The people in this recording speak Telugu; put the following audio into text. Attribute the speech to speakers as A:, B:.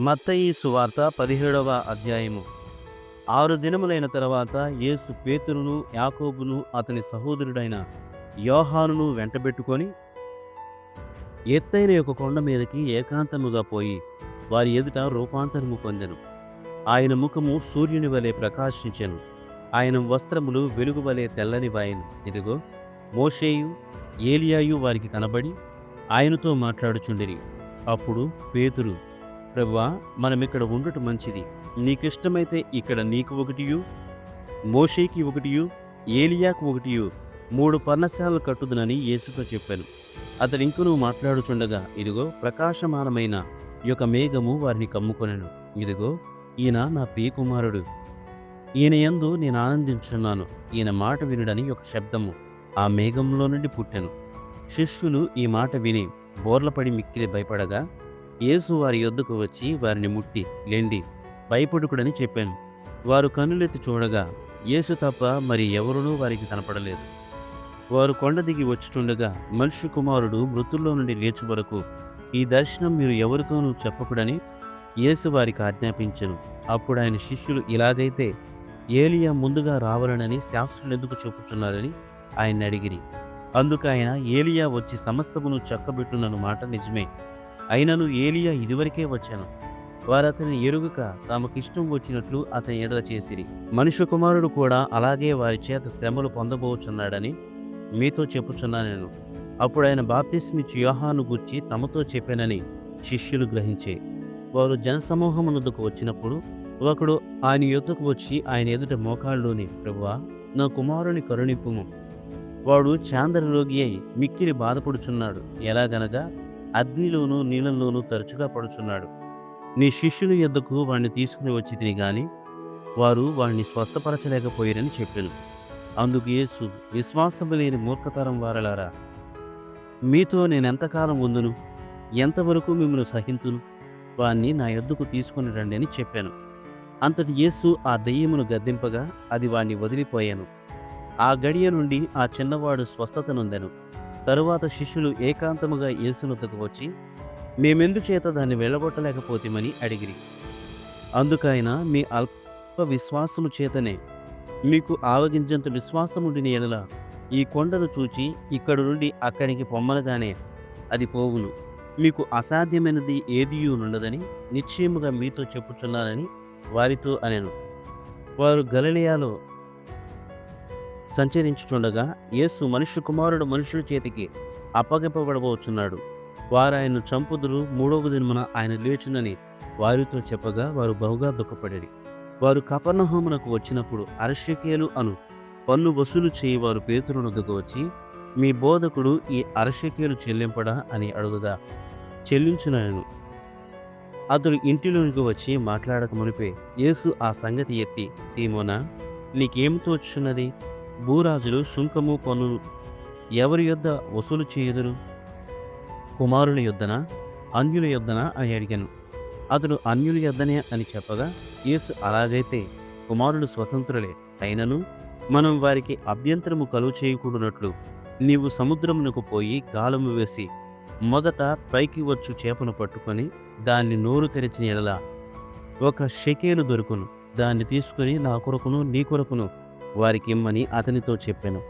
A: మత్తయి సువార్త పదిహేడవ అధ్యాయము. ఆరు దినములైన తర్వాత యేసు పేతురును యాకోబును అతని సహోదరుడైన యోహానును వెంటబెట్టుకొని ఎత్తైన యొక్క కొండ మీదకి ఏకాంతముగా పోయి వారి ఎదుట రూపాంతరము పొందెను. ఆయన ముఖము సూర్యుని వలె ప్రకాశించెను. ఆయన వస్త్రములు వెలుగు వలె తెల్లని వాయను. ఇదిగో మోషేయు ఏలియాయు వారికి కనబడి ఆయనతో మాట్లాడుచుండిరి. అప్పుడు పేతురు ప్రభువా మనమిక్కడ ఉండటం మంచిది. నీకిష్టమైతే ఇక్కడ నీకు ఒకటియు మోషేకి ఒకటియు ఏలియాకు ఒకటియు మూడు పర్ణశాలలు కట్టుదునని యేసుతో చెప్పాను. అతడు ఇంకనూ మాట్లాడుచుండగా ఇదిగో ప్రకాశమానమైన యొక్క మేఘము వారిని కమ్ముకొనెను. ఇదిగో ఈయన నా కుమారుడు ఈయన యందు నేను ఆనందించున్నాను. ఈయన మాట వినుడని ఒక శబ్దము ఆ మేఘంలో నుండి పుట్టెను. శిష్యులు ఈ మాట విని బోర్లపడి మిక్కిలి భయపడగా యేసు వారి యొద్దకు వచ్చి వారిని ముట్టి లేండి భయపడుకుడని చెప్పాను. వారు కన్నులెత్తి చూడగా యేసు తప్ప మరి ఎవరునూ వారికి కనపడలేదు. వారు కొండ దిగి వచ్చుచుండగా మనుష్య కుమారుడు మృతుల్లో నుండి లేచు వరకు ఈ దర్శనం మీరు ఎవరితోనూ చెప్పకూడని యేసు వారికి ఆజ్ఞాపించను. అప్పుడు ఆయన శిష్యులు ఇలాగైతే ఏలియా ముందుగా రావాలనని శాస్త్రులు ఎందుకు చెప్పుచున్నారని ఆయన అడిగిరి. అందుకు ఆయన ఏలియా వచ్చి సమస్తమును చక్కబెట్టునను మాట నిజమే. అయినను ఏలియా ఇదివరకే వచ్చాను. వారు అతని ఎరుగక తమకిష్టం వచ్చినట్లు అతని ఎడల చేసిరి. మనుష్య కుమారుడు కూడా అలాగే వారి చేత శ్రమలు పొందబోచున్నాడని మీతో చెప్పుచున్నా నేను. అప్పుడు ఆయన బాప్తిస్మిచ్చి యోహాను గుర్చి తమతో చెప్పానని శిష్యులు గ్రహించే. వారు జనసమూహమునకు వచ్చినప్పుడు ఒకడు ఆయన యుద్ధకు వచ్చి ఆయన ఎదుట మోకాళ్ళలోని ప్రభువా నా కుమారుని కరుణిప్పుము వాడు చాందర రోగి అయి మిక్కిలి బాధపడుచున్నాడు. ఎలాగనగా అగ్నిలోనూ నీళ్ళలోనూ తరచుగా పడుచున్నాడు. నీ శిష్యుల యొద్దకు వాడిని తీసుకుని వచ్చి తిని గాని వారు వాణ్ణి స్వస్థపరచలేకపోయారని చెప్పాను. అందుకు యేసు విశ్వాసము లేని మూర్ఖతరం వారలారా! మీతో నేనెంతకాలం ఉందును? ఎంతవరకు మిమ్మల్ని సహింతును? వాణ్ణి నా యొద్దకు తీసుకుని రండి అని చెప్పాను. అంతటి యేసు ఆ దెయ్యమును గద్దింపగా అది వాణ్ణి వదిలిపోయాను. ఆ గడియ నుండి ఆ చిన్నవాడు స్వస్థతనుందెను తరువాత శిష్యులు ఏకాంతముగా యేసునొద్దకు వచ్చి మేమెందుచేత దాన్ని వెళ్ళగొట్టలేకపోతేమని అడిగిరి. అందుకైన మీ అల్ప విశ్వాసము చేతనే మీకు ఆవగించంత విశ్వాసముండిన ఎడల ఈ కొండను చూచి ఇక్కడి నుండి అక్కడికి పొమ్మనగానే అది పోవును. మీకు అసాధ్యమైనది ఏదియూ ఉండదని నిశ్చయముగా మీతో చెప్పుచున్నానని వారితో అనెను. వారు గలలియాలో సంచరించుచుండగా యేసు మనుష్య కుమారుడు మనుషుల చేతికి అప్పగింపబడబోచున్నాడు. వారు ఆయన్ను చంపుదురు మూడవ దినమున ఆయన లేచునని వారితో చెప్పగా వారు బహుగా దుఃఖపడి వారు కపర్ణహోమునకు వచ్చినప్పుడు అరశకేలు అను పన్ను వసూలు చేయి వారు పేతురునొద్దకు వచ్చి మీ బోధకుడు ఈ అరశకేలు చెల్లింపడా? అని అడుగుదా. చెల్లించునను. అతడు ఇంటిలోనికి వచ్చి మాట్లాడక మునిపే యేసు ఆ సంగతి ఎత్తి సీమోనా నీకేం తోచున్నది? భూరాజులు సుంకము పన్నులు ఎవరి యొద్ద వసూలు చేయుదురు? కుమారుని యొద్దన అన్యుల యొద్దన అని అడిగాను. అతడు అన్యుల యొద్దనే అని చెప్పగా యేసు అలాగైతే కుమారుడు స్వతంత్రులే. అయినను మనం వారికి అభ్యంతరము కలువ చేయకూడనట్లు నీవు సముద్రమునకు పోయి గాలము వేసి మొదట పైకి వచ్చు చేపను పట్టుకొని దాన్ని నోరు తెరిచిన ఎడల ఒక షెకేలు దొరుకును. దాన్ని తీసుకుని నా కొరకును నీ కొరకును వారికి ఇమ్మని అతనితో చెప్పాను.